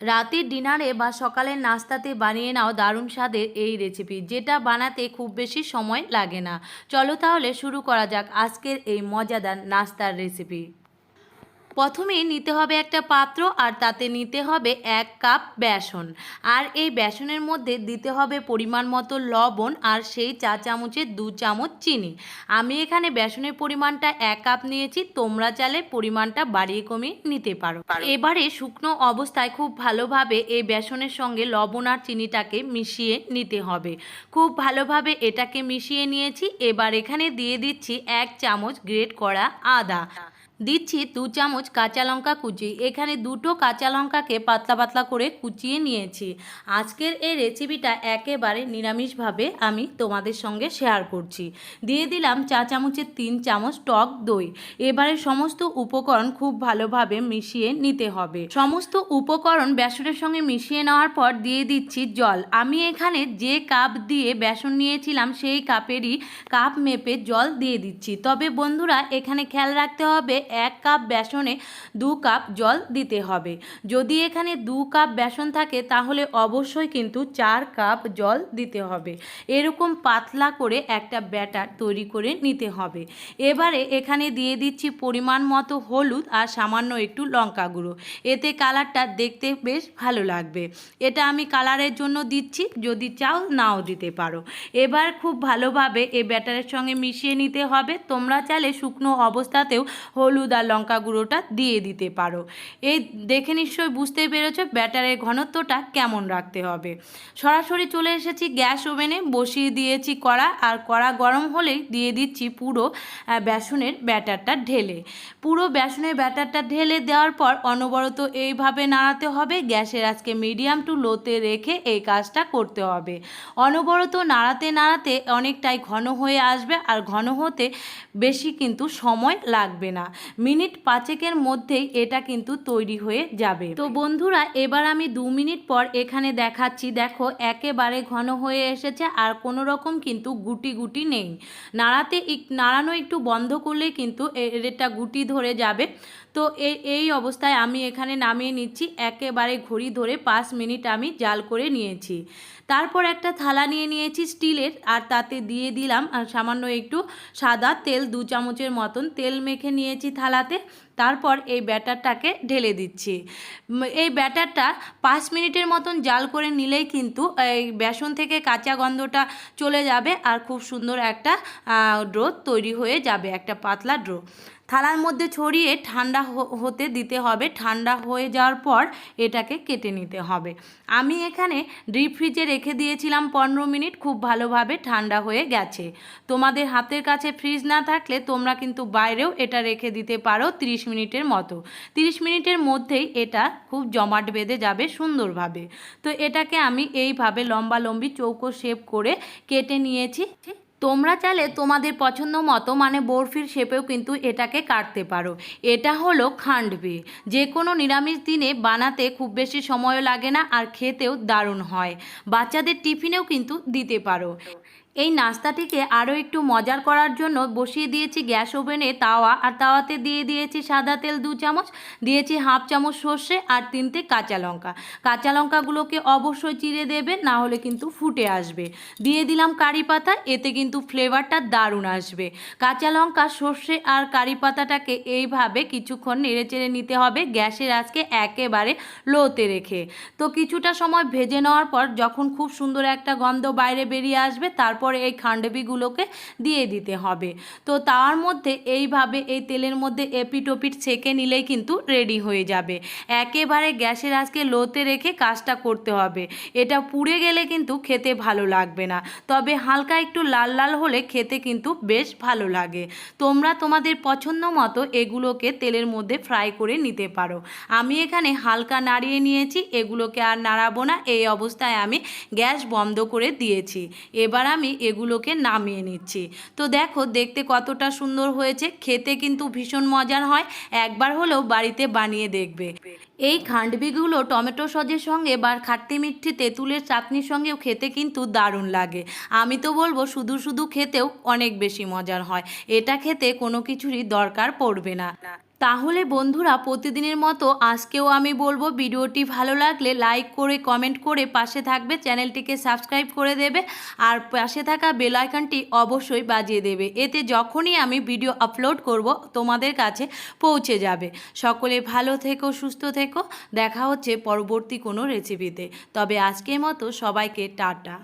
রাতের ডিনারে বা সকালের নাস্তাতে বানিয়ে নাও দারুণ স্বাদের এই রেসিপি যেটা বানাতে খুব বেশি সময় লাগে না। চলো তাহলে শুরু করা যাক আজকের এই মজাদার নাস্তার রেসিপি প্রথমে নিতে হবে একটা পাত্র আর তাতে নিতে হবে এক কাপ বেসন। আর এই বেসনের মধ্যে দিতে হবে পরিমাণ মতো লবণ আর সেই চা চামচের দু চামচ চিনি। আমি এখানে বেসনের পরিমাণটা এক কাপ নিয়েছি তোমরা চালে পরিমাণটা বাড়িয়ে কমিয়ে নিতে পারো। এবারে শুকনো অবস্থায় খুব ভালোভাবে এই বেসনের সঙ্গে লবণ আর চিনিটাকে মিশিয়ে নিতে হবে। খুব ভালোভাবে এটাকে মিশিয়ে নিয়েছি এবার এখানে দিয়ে দিচ্ছি এক চামচ গ্রেট করা আদা। দিচ্ছি দু চামচ কাঁচা লঙ্কা কুচি। এখানে দুটো কাঁচা লঙ্কাকে পাতলা পাতলা করে কুচিয়ে নিয়েছি। আজকের এই রেসিপিটা একেবারে নিরামিষভাবে আমি তোমাদের সঙ্গে শেয়ার করছি। দিয়ে দিলাম চা চামচের তিন চামচ টক দই। এবারে সমস্ত উপকরণ খুব ভালোভাবে মিশিয়ে নিতে হবে। সমস্ত উপকরণ বেসনের সঙ্গে মিশিয়ে নেওয়ার পর দিয়ে দিচ্ছি জল। আমি এখানে যে কাপ দিয়ে বেসন নিয়েছিলাম, সেই কাপেরই কাপ মেপে জল দিয়ে দিচ্ছি। তবে বন্ধুরা, এখানে খেয়াল রাখতে হবে এক কাপ বেসনে দু কাপ জল দিতে হবে। যদি এখানে দু কাপ বেসন থাকে, তাহলে অবশ্যই কিন্তু চার কাপ জল দিতে হবে। এরকম পাতলা করে একটা ব্যাটার তৈরি করে নিতে হবে। এবারে এখানে দিয়ে দিচ্ছি পরিমাণ মতো হলুদ আর সামান্য একটু লঙ্কা গুঁড়ো। এতে কালারটা দেখতে বেশ ভালো লাগবে। এটা আমি কালারের জন্য দিচ্ছি, যদি চাও নাও দিতে পারো। এবার খুব ভালোভাবে এই ব্যাটারের সঙ্গে মিশিয়ে নিতে হবে। তোমরা চাইলে শুকনো অবস্থাতেও হলুদ আর লঙ্কা গুঁড়োটা দিয়ে দিতে পারো। এই দেখে নিশ্চয়ই বুঝতেই পেরেছ ব্যাটারের ঘনত্বটা কেমন রাখতে হবে। সরাসরি চলে এসেছি গ্যাস ওভেনে, বসিয়ে দিয়েছি কড়া আর কড়া গরম হলেই দিয়ে দিচ্ছি পুরো বেসনের ব্যাটারটা ঢেলে। পুরো বেসনের ব্যাটারটা ঢেলে দেওয়ার পর অনবরত এইভাবে নাড়াতে হবে, গ্যাসের আজকে মিডিয়াম টু লোতে রেখে এই কাজটা করতে হবে। অনবরত নাড়াতে নাড়াতে অনেকটাই ঘন হয়ে আসবে, আর ঘন হতে বেশি কিন্তু সময় লাগবে না। মিনিট পাঁচেকের মধ্যেই এটা কিন্তু তৈরি হয়ে যাবে। তো বন্ধুরা, এবার আমি দু মিনিট পর এখানে দেখাচ্ছি, দেখো একেবারে ঘন হয়ে এসেছে আর কোনো রকম কিন্তু গুটি গুটি নেই। নাড়াতে নাড়ানো একটু বন্ধ করলেই কিন্তু এটা গুটি ধরে যাবে। তো এই অবস্থায় আমি এখানে নামিয়ে নিচ্ছি, একেবারে ঘড়ি ধরে পাঁচ মিনিট আমি জাল করে নিয়েছি। তারপর একটা থালা নিয়ে নিয়েছি স্টিলের আর তাতে দিয়ে দিলাম সামান্য একটু সাদা তেল, দু চামচের মতন তেল মেখে নিয়েছি থালাতে, তারপর এই ব্যাটারটাকে ঢেলে দিচ্ছি। এই ব্যাটারটা পাঁচ মিনিটের মতন জাল করে নিলেই কিন্তু এই বেসন থেকে কাঁচা গন্ধটা চলে যাবে আর খুব সুন্দর একটা ড্রো তৈরি হয়ে যাবে, একটা পাতলা ড্রো। থালার মধ্যে ছড়িয়ে ঠান্ডা হতে দিতে হবে। ঠান্ডা হয়ে যাওয়ার পর এটাকে কেটে নিতে হবে। আমি এখানে ডিপ ফ্রিজে রেখে দিয়েছিলাম পনেরো মিনিট। খুব ভালোভাবে ঠান্ডা হয়ে গেছে। তোমাদের হাতের কাছে ফ্রিজ না থাকলে তোমরা কিন্তু বাইরেও এটা রেখে দিতে পারো 30 মিনিটের মতো। 30 মিনিটের মধ্যেই এটা খুব জমাট বেঁধে যাবে সুন্দরভাবে। তো এটাকে আমি এইভাবে লম্বা লম্বি চৌকো শেপ করে কেটে নিয়েছি। তোমরা চাইলে তোমাদের পছন্দ মতো মানে বরফির শেপেও কিন্তু এটাকে কাটতে পারো। এটা হলো খান্ডবি যে কোনো নিরামিষ দিনে বানাতে খুব বেশি সময়ও লাগে না আর খেতেও দারুণ হয়। বাচ্চাদের টিফিনেও কিন্তু দিতে পারো। এই নাস্তাটিকে আরও একটু মজার করার জন্য বসিয়ে দিয়েছি গ্যাস ওভেনে তাওয়া, আর তাওয়াতে দিয়ে দিয়েছি সাদা তেল দু চামচ, দিয়েছি হাফ চামচ সর্ষে আর তিনটে কাঁচা লঙ্কা। কাঁচা লঙ্কাগুলোকে অবশ্যই চিড়ে দেবে না হলে কিন্তু ফুটে আসবে। দিয়ে দিলাম কারি পাতা, এতে কিন্তু ফ্লেভারটা দারুণ আসবে। কাঁচা লঙ্কা, সর্ষে আর কারি পাতাটাকে এইভাবে কিছুক্ষণ নেড়েচেড়ে নিতে হবে, গ্যাসের আজকে একেবারে লোতে রেখে। তো কিছুটা সময় ভেজে নেওয়ার পর যখন খুব সুন্দর একটা গন্ধ বাইরে বেরিয়ে আসবে, তারপরে এই খান্ডবিগুলোকে দিয়ে দিতে হবে। তো তার মধ্যে এইভাবে এই তেলের মধ্যে এপিট ওপিট ছেঁকে নিলেই কিন্তু রেডি হয়ে যাবে। একেবারে গ্যাসের আজকে লোতে রেখে কাজটা করতে হবে। এটা পুড়ে গেলে কিন্তু খেতে ভালো লাগবে না। তবে হালকা একটু লাল লাল হলে খেতে কিন্তু বেশ ভালো লাগে। তোমরা তোমাদের পছন্দ মতো এগুলোকে তেলের মধ্যে ফ্রাই করে নিতে পারো। আমি এখানে হালকা নাড়িয়ে নিয়েছি, এগুলোকে আর নাড়াবো না। এই অবস্থায় আমি গ্যাস বন্ধ করে দিয়েছি। এবার আমি এগুলোকে নামিয়ে নিচ্ছি। তো দেখো, দেখতে কতটা সুন্দর হয়েছে। খেতে কিন্তু ভীষণ মজার হয়। একবার হলেও বাড়িতে বানিয়ে দেখবে। এই খান্ডবিগুলো টমেটো সজের সঙ্গে বা খাট্টি মিষ্টি তেঁতুলের চাটনির সঙ্গেও খেতে কিন্তু দারুণ লাগে। আমি তো বলব, শুধু শুধু খেতেও অনেক বেশি মজার হয়। এটা খেতে কোনো কিছুরই দরকার পড়বে না। তাহলে বন্ধুরা প্রতিদিনের মতো আজকেও আমি বলব ভিডিওটি ভালো লাগলে লাইক করে, কমেন্ট করে পাশে থাকবে, চ্যানেলটিকে সাবস্ক্রাইব করে দেবে আর পাশে থাকা বেল আইকনটি অবশ্যই বাজিয়ে দেবে। এতে যখনই আমি ভিডিও আপলোড করব তোমাদের কাছে পৌঁছে যাবে। সকলে ভালো থেকো, সুস্থ থেকো। দেখা হচ্ছে পরবর্তী কোনো রেসিপিতে তবে আজকের মতো সবাইকে টাটা।